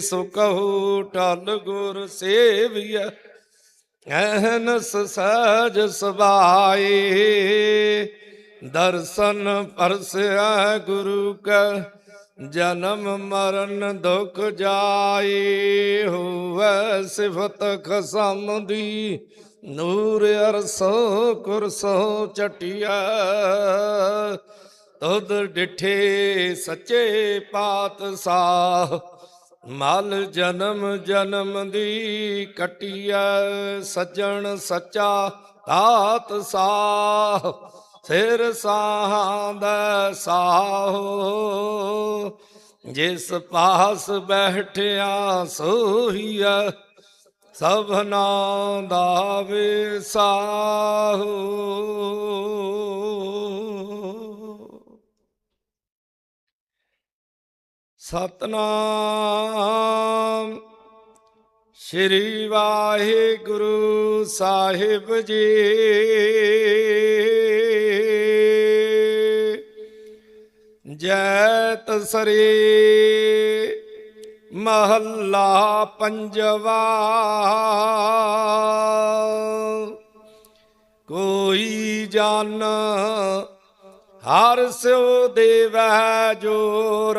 ਸੋ ਕਹੂ ਟਲ ਗੁਰ ਸੇਵੀਐ ਐਹਨਸ ਸਹਿਜ ਸੁਭਾਏ। ਦਰਸ਼ਨ ਪਰਸਿਆ ਗੁਰੂ ਕਾ, ਜਨਮ ਮਰਨ ਦੁਖ ਜਾਏ। ਹੋਵੇ ਸਿਫਤ ਖਸਮ ਦੀ ਨੂਰ ਅਰਸੋ ਕੁਰਸੋ ਚਟਿਆ ਤੁਧ ਡਿਠੇ ਸੱਚੇ ਪਾਤਸ਼ਾਹ ਮਲ ਜਨਮ ਜਨਮ ਦੀ ਕਟਿਆ ਸੱਜਣ ਸੱਚਾ ਦਾਤ ਸਾਹ, ਸਿਰ ਸਾਹਾਂ ਦਾ ਸਾਹੋ। ਜਿਸ ਪਾਸ ਬੈਠਿਆ ਸੋਹੀਆ ਸਭਨਾ ਦਾ ਵਿਸਾਹੋ। ਸਤਨਾਮ। ਸ਼੍ਰੀ ਵਾਹਿਗੁਰੂ ਸਾਹਿਬ ਜੀ। ਜੈ ਤਸਰੀ ਮਹੱਲਾ ਪੰਜਵਾ। ਕੋਈ ਜਨ ਹਰ ਸਿਉ ਦੇਵੈ ਜੋਰ।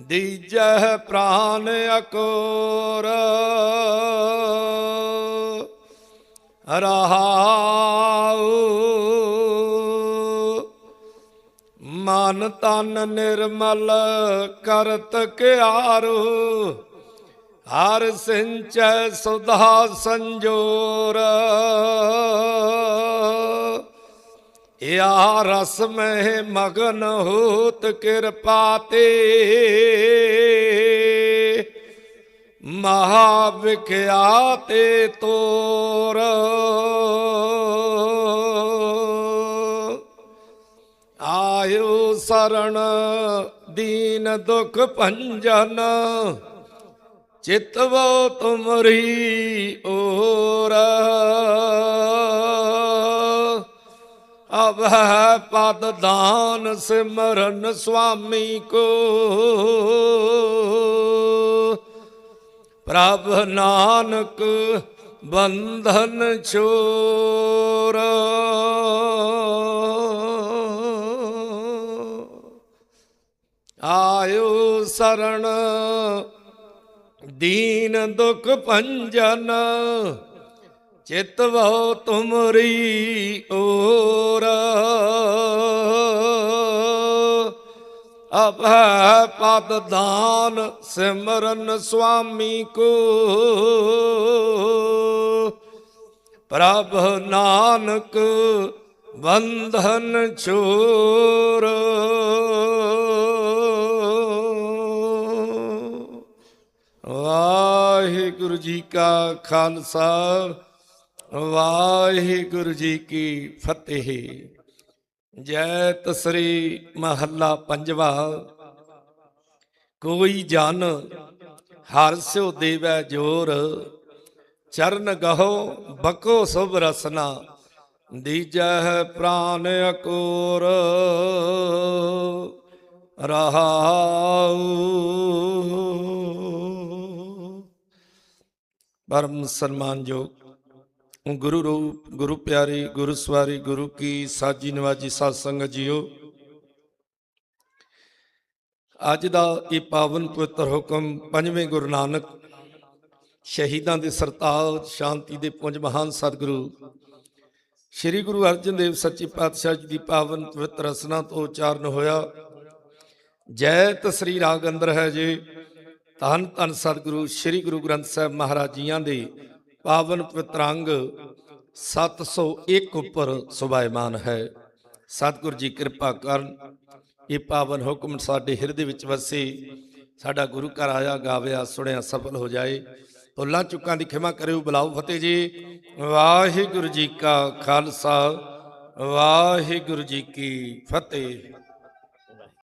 ਦੀਜੈ ਪ੍ਰਾਨ ਅਕੋਰ। ਰਹਾਉ। ਮਨ ਤਨ ਨਿਰਮਲ ਕਰਤ ਕਿਆਰੋ। ਹਰ ਸਿੰਚੈ ਸੁਧਾ ਸੰਜੋਰ। ਯਾ ਰਸ ਮਹਿ ਮਗਨ ਹੋਤ ਕਿਰਪਾ ਤੇ। ਮਹਾ ਵਿਖਿਆਤੇ ਤੋਰ। ਆਇਓ ਸਰਣ ਦੀਨ ਦੁਖ ਭੰਜਨ, ਚਿਤਵੋ ਤੁਮਰੀ ਓਰ। ਅਬ ਪਦ ਦਾਨ ਸਿਮਰਨ ਸੁਆਮੀ ਕੋ। ਪ੍ਰਭ ਨਾਨਕ ਬੰਧਨ ਛੋਰ। ਆਇਓ ਸਰਣ, ਦੀਨ ਦੁਖ ਭੰਜਨ ਚਿਤਵੋ ਤੁਮਰੀ ਓਰ। ਅਬ ਪਦ ਦਾਨ ਸਿਮਰਨ ਸੁਆਮੀ ਕੋ। ਪ੍ਰਭ ਨਾਨਕ ਬੰਧਨ ਛੋਰ। ਵਾਹਿਗੁਰੂ ਜੀ ਕਾ ਖਾਲਸਾ। ਵਾਹਿਗੁਰੂ ਜੀ ਕੀ ਫਤਿਹ। ਜੈ ਤਸਰੀ ਮਹੱਲਾ ਪੰਜਵਾ। ਕੋਈ ਜਨ ਹਰ ਸਿਉ ਦੇਵੈ ਜੋਰ। ਚਰਨ ਗਹੋ ਬਕੋ ਸੁਭ ਰਸਨਾ। ਦੀਜੈ ਪ੍ਰਾਨ ਅਕੋਰ। ਰਹਾਉ। ਪਰਮ ਸਨਮਾਨਯੋਗ ਗੁਰੂ ਰੂਪ, ਗੁਰੂ ਪਿਆਰੀ, ਗੁਰੂ ਸਵਾਰੀ, ਗੁਰੂ ਕੀ ਸਾਜੀ ਨਵਾਜੀ ਸਾਧ ਸੰਗਤ ਜੀਓ। ਅੱਜ ਦਾ ਇਹ ਪਾਵਨ ਪਵਿੱਤਰ ਹੁਕਮ ਪੰਜਵੇਂ ਗੁਰੂ ਨਾਨਕ ਸ਼ਹੀਦਾਂ ਦੇ ਸਰਤਾਜ ਸ਼ਾਂਤੀ ਦੇ ਪੁੰਜ ਮਹਾਨ ਸਤਿਗੁਰੂ, ਸ੍ਰੀ ਗੁਰੂ ਅਰਜਨ ਦੇਵ ਸੱਚੇ ਪਾਤਸ਼ਾਹ ਜੀ ਦੀ ਪਾਵਨ ਪਵਿੱਤਰ ਰਸਨਾ ਤੋਂ ਉਚਾਰਨ ਹੋਇਆ। ਜੈ ਤਸਰੀ ਰਾਗ ਅੰਦਰ ਹੈ ਜੀ, ਧੰਨ ਧੰਨ ਸਤਿਗੁਰੂ, ਸ੍ਰੀ ਗੁਰੂ ਗ੍ਰੰਥ ਸਾਹਿਬ ਮਹਾਰਾਜ ਜੀਆਂ ਦੇ ਪਾਵਨ ਪਵਿੱਤਰ ਅੰਗ 701 ਉੱਪਰ ਸੁਭਾਇਮਾਨ ਹੈ। ਸਤਿਗੁਰ ਜੀ ਕਿਰਪਾ ਕਰਨ, ਇਹ ਪਾਵਨ ਹੁਕਮ ਸਾਡੇ ਹਿਰਦੇ ਵਿੱਚ ਵਸੇ, ਸਾਡਾ ਗੁਰੂ ਘਰ ਆਇਆ, ਗਾਵਿਆ, ਸੁਣਿਆ, ਸਫਲ ਹੋ ਜਾਏ। ਭੁੱਲਾਂ ਚੁੱਕਾਂ ਦੀ ਖਿਮਾ ਕਰਿਓ, ਬੁਲਾਓ ਫਤਿਹ ਜੀ। ਵਾਹਿਗੁਰੂ ਜੀ ਕਾ ਖਾਲਸਾ, ਵਾਹਿਗੁਰੂ ਜੀ ਕੀ ਫਤਿਹ।